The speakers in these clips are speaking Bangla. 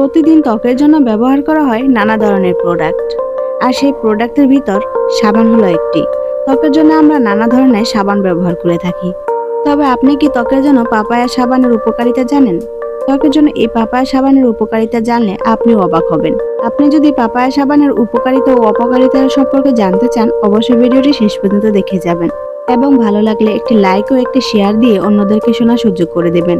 প্রতিদিন ত্বকের জন্য ব্যবহার করা হয় নানা ধরনের প্রোডাক্ট আর সেই প্রোডাক্টের ভিতর সাবান হলো একটি। ত্বকের জন্য আমরা নানা ধরনের সাবান ব্যবহার করে থাকি। তবে আপনি কি ত্বকের জন্য পাপায়া সাবানের উপকারিতা জানেন? ত্বকের জন্য এই পাপায়া সাবানের উপকারিতা জানলে আপনি অবাক হবেন। আপনি যদি পাপায়া সাবানের উপকারিতা ও অপকারিতা সম্পর্কে জানতে চান, অবশ্যই ভিডিওটি শেষ পর্যন্ত দেখে যাবেন। এবং ভালো লাগলে একটি লাইক ও একটি শেয়ার দিয়ে অন্যদেরকে শোনার সুযোগ করে দেবেন।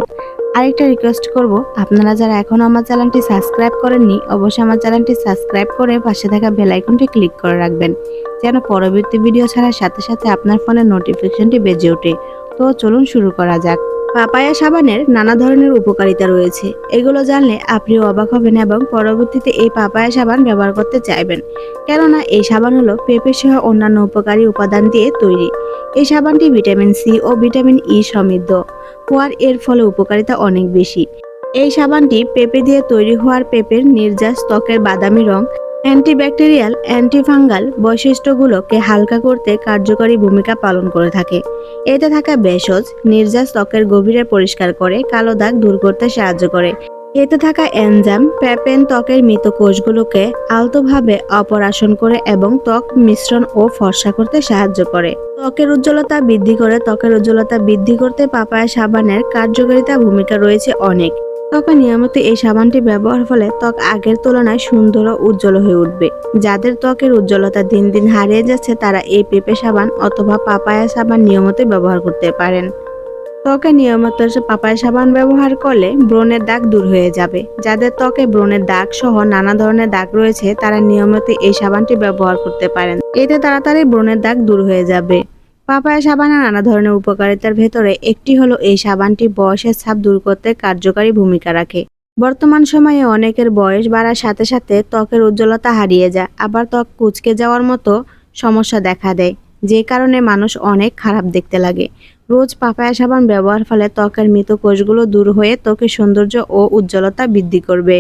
আরেকটা রিকোয়েস্ট করব। আপনারা যারা এখনও আমার চ্যানেলটি সাবস্ক্রাইব করেননি, অবশ্যই আমার চ্যানেলটি সাবস্ক্রাইব করে পাশে থাকা বেল আইকনটি ক্লিক করে রাখবেন, যেন পরবর্তী ভিডিও ছাড়ার সাথে সাথে আপনার ফোনে নোটিফিকেশনটি বেজে ওঠে। তো চলুন শুরু করা যাক। পাপায়া সাবানের নানা ধরনের উপকারিতা রয়েছে। এগুলো জানলে আপনিও অবাক হবেন এবং পরবর্তীতে এই পাপায়া সাবান ব্যবহার করতে চাইবেন। কেননা এই সাবান হলো পেঁপে সহ অন্যান্য উপকারী উপাদান দিয়ে তৈরি। এই সাবানটি ভিটামিন সি ও ভিটামিন ই সমৃদ্ধ। হওয়ার এর ফলে উপকারিতা অনেক বেশি। এই সাবানটি পেঁপে দিয়ে তৈরি হওয়ার পেঁপের নির্যাস ত্বকের বাদামি রং অ্যান্টিব্যাকটেরিয়াল অ্যান্টিফাঙ্গাল বৈশিষ্ট্যগুলোকে হালকা করতে কার্যকরী ভূমিকা পালন করে থাকে। এতে থাকা ভেষজ নির্যাস ত্বকের গভীরে পরিষ্কার করে, কালো দাগ দূর করতে সাহায্য করে। এতে থাকা এনজাম প্যাপেন ত্বকের মৃত কোষগুলোকে আলতোভাবে অপরাশন করে এবং ত্বক মিশ্রণ ও ফর্সা করতে সাহায্য করে। ত্বকের উজ্জ্বলতা বৃদ্ধি করে, ত্বকের উজ্জ্বলতা বৃদ্ধি করতে পাপায়া সাবানের কার্যকারিতা ভূমিকা রয়েছে অনেক। ত্বকে নিয়মিত এই সাবানটি ব্যবহার ফলে ত্বক আগের তুলনায় সুন্দর ও উজ্জ্বল হয়ে উঠবে। যাদের ত্বকের উজ্জ্বলতা দিন দিন হারিয়ে যাচ্ছে, তারা এই পেঁপে সাবান অথবা পাপায়া সাবান নিয়মিত ব্যবহার করতে পারেন। ত্বকে নিয়মিত পাপায়া সাবান ব্যবহার করলে ব্রণের দাগ দূর হয়ে যাবে। যাদের ত্বকে ব্রণের দাগ সহ নানা ধরনের দাগ রয়েছে, তারা নিয়মিত এই সাবানটি ব্যবহার করতে পারেন। এতে তাড়াতাড়ি ব্রণের দাগ দূর হয়ে যাবে। পাপায়া সাবানের নানা ধরনের উপকারিতার ভেতরে একটি হলো এই সাবানটি বয়সের ছাপ দূর করতে কার্যকারী ভূমিকা রাখে। বর্তমান সময়ে অনেকের বয়স বাড়ার সাথে সাথে ত্বকের উজ্জ্বলতা হারিয়ে যায়, আবার ত্বক কুচকে যাওয়ার মতো সমস্যা দেখা দেয়, যে কারণে মানুষ অনেক খারাপ দেখতে লাগে। রোজ পাপায়া সাবান ব্যবহার ফলে ত্বকের মৃত কোষগুলো দূর হয়ে ত্বকের সৌন্দর্য ও উজ্জ্বলতা বৃদ্ধি করবে।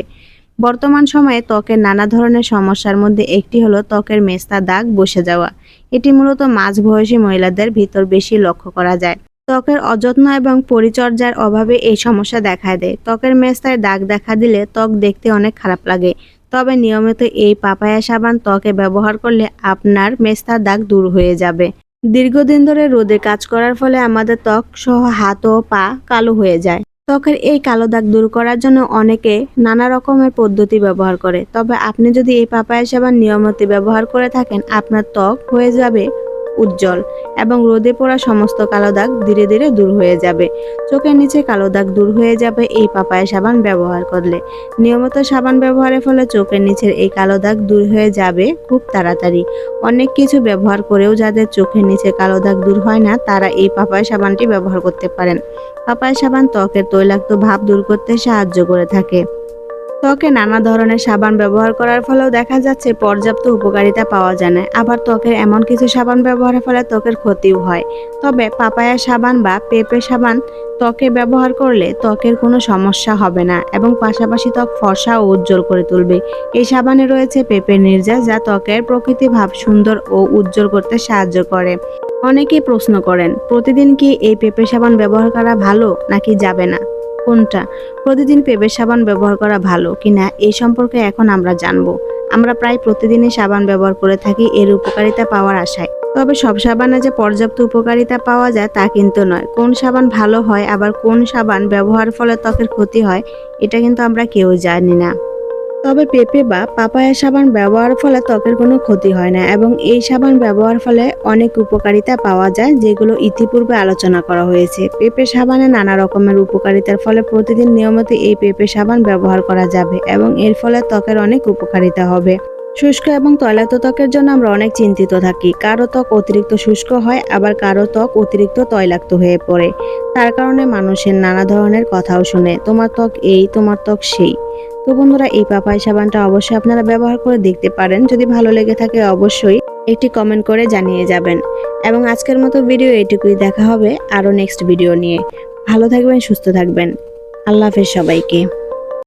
বর্তমান সময়ে ত্বকের নানা ধরনের সমস্যার মধ্যে একটি হলো ত্বকের মেস্তা দাগ বসে যাওয়া। এটি মূলত মাঝবয়সী মহিলাদের ভিতর বেশি লক্ষ্য করা যায়। ত্বকের অযত্ন এবং পরিচর্যার অভাবে এই সমস্যা দেখা দেয়। ত্বকের মেস্তায় দাগ দেখা দিলে ত্বক দেখতে অনেক খারাপ লাগে। তবে নিয়মিত এই পাপায়া সাবান ত্বকে ব্যবহার করলে আপনার মেস্তার দাগ দূর হয়ে যাবে। দীর্ঘদিন ধরে রোদে কাজ করার ফলে আমাদের ত্বক সহ হাত ও পা কালো হয়ে যায়। ত্বকের এই কালো দাগ দূর করার জন্য অনেকে নানা রকমের পদ্ধতি ব্যবহার করে। তবে আপনি যদি এই পাপায়া সাবান নিয়মিত ব্যবহার করে থাকেন, আপনার ত্বক হয়ে যাবে উজ্জ্বল এবং রোদে পড়া সমস্ত কালো দাগ ধীরে ধীরে দূর হয়ে যাবে। চোখের নিচে কালো দাগ দূর হয়ে যাবে এই পাপায়া সাবান ব্যবহার করলে। নিয়মিত সাবান ব্যবহারের ফলে চোখের নিচের এই কালো দাগ দূর হয়ে যাবে খুব তাড়াতাড়ি। অনেক কিছু ব্যবহার করেও যাদের চোখের নিচে কালো দাগ দূর হয় না, তারা এই পাপায়া সাবানটি ব্যবহার করতে পারেন। পাপায়া সাবান ত্বকের তৈলাক্ত ভাব দূর করতে সাহায্য করে থাকে। ত্বকে নানা ধরনের সাবান ব্যবহার করার ফলেও দেখা যাচ্ছে পর্যাপ্ত উপকারিতা পাওয়া যায় না। আবার ত্বকের এমন কিছু সাবান ব্যবহারের ফলে ত্বকের ক্ষতিও হয়। তবে পাপায়া সাবান বা পেঁপে সাবান ত্বকে ব্যবহার করলে ত্বকের কোনো সমস্যা হবে না এবং পাশাপাশি ত্বক ফর্সা ও উজ্জ্বল করে তুলবে। এই সাবানে রয়েছে পেঁপের নির্যাস যা ত্বকের প্রকৃতি ভাব সুন্দর ও উজ্জ্বল করতে সাহায্য করে। অনেকেই প্রশ্ন করেন, প্রতিদিন কি এই পেঁপে সাবান ব্যবহার করা ভালো নাকি যাবে না? কোনটা? প্রতিদিন পেঁপে সাবান ব্যবহার করা ভালো কিনা এই সম্পর্কে এখন আমরা জানব। আমরা প্রায় প্রতিদিনই সাবান ব্যবহার করে থাকি এর উপকারিতা পাওয়ার আশায়। তবে সব সাবানে যে পর্যাপ্ত উপকারিতা পাওয়া যায় তা কিন্তু নয়। কোন সাবান ভালো হয়, আবার কোন সাবান ব্যবহার ফলে ত্বকের ক্ষতি হয়, এটা কিন্তু আমরা কেউ জানি না। তবে পেঁপে বা পাপায়া সাবান ব্যবহার ফলে ত্বকের কোনো ক্ষতি হয় না এবং এই সাবান ব্যবহার ফলে অনেক উপকারিতা পাওয়া যায়, যেগুলো ইতিপূর্বে আলোচনা করা হয়েছে। পেঁপে সাবানে নানা রকমের উপকারিতার ফলে প্রতিদিন নিয়মিত এই পেঁপে সাবান ব্যবহার করা যাবে এবং এর ফলে ত্বকের অনেক উপকারিতা হবে। শুষ্ক এবং তৈলাক্ত ত্বকের জন্য আমরা অনেক চিন্তিত থাকি। কারও ত্বক অতিরিক্ত শুষ্ক হয়, আবার কারও ত্বক অতিরিক্ত তৈলাক্ত হয়ে পড়ে। তার কারণে মানুষের নানা ধরনের কথাও শুনে, তোমার ত্বক এই, তোমার ত্বক সেই। তো বন্ধুরা, এই পাপাই সাবানটা অবশ্যই আপনারা ব্যবহার করে দেখতে পারেন। যদি ভালো লেগে থাকে, অবশ্যই একটি কমেন্ট করে জানিয়ে যাবেন। এবং আজকের মতো ভিডিও এটুকুই দেখা হবে আরও নেক্সট ভিডিও নিয়ে। ভালো থাকবেন, সুস্থ থাকবেন। আল্লাহ হাফেজ সবাইকে।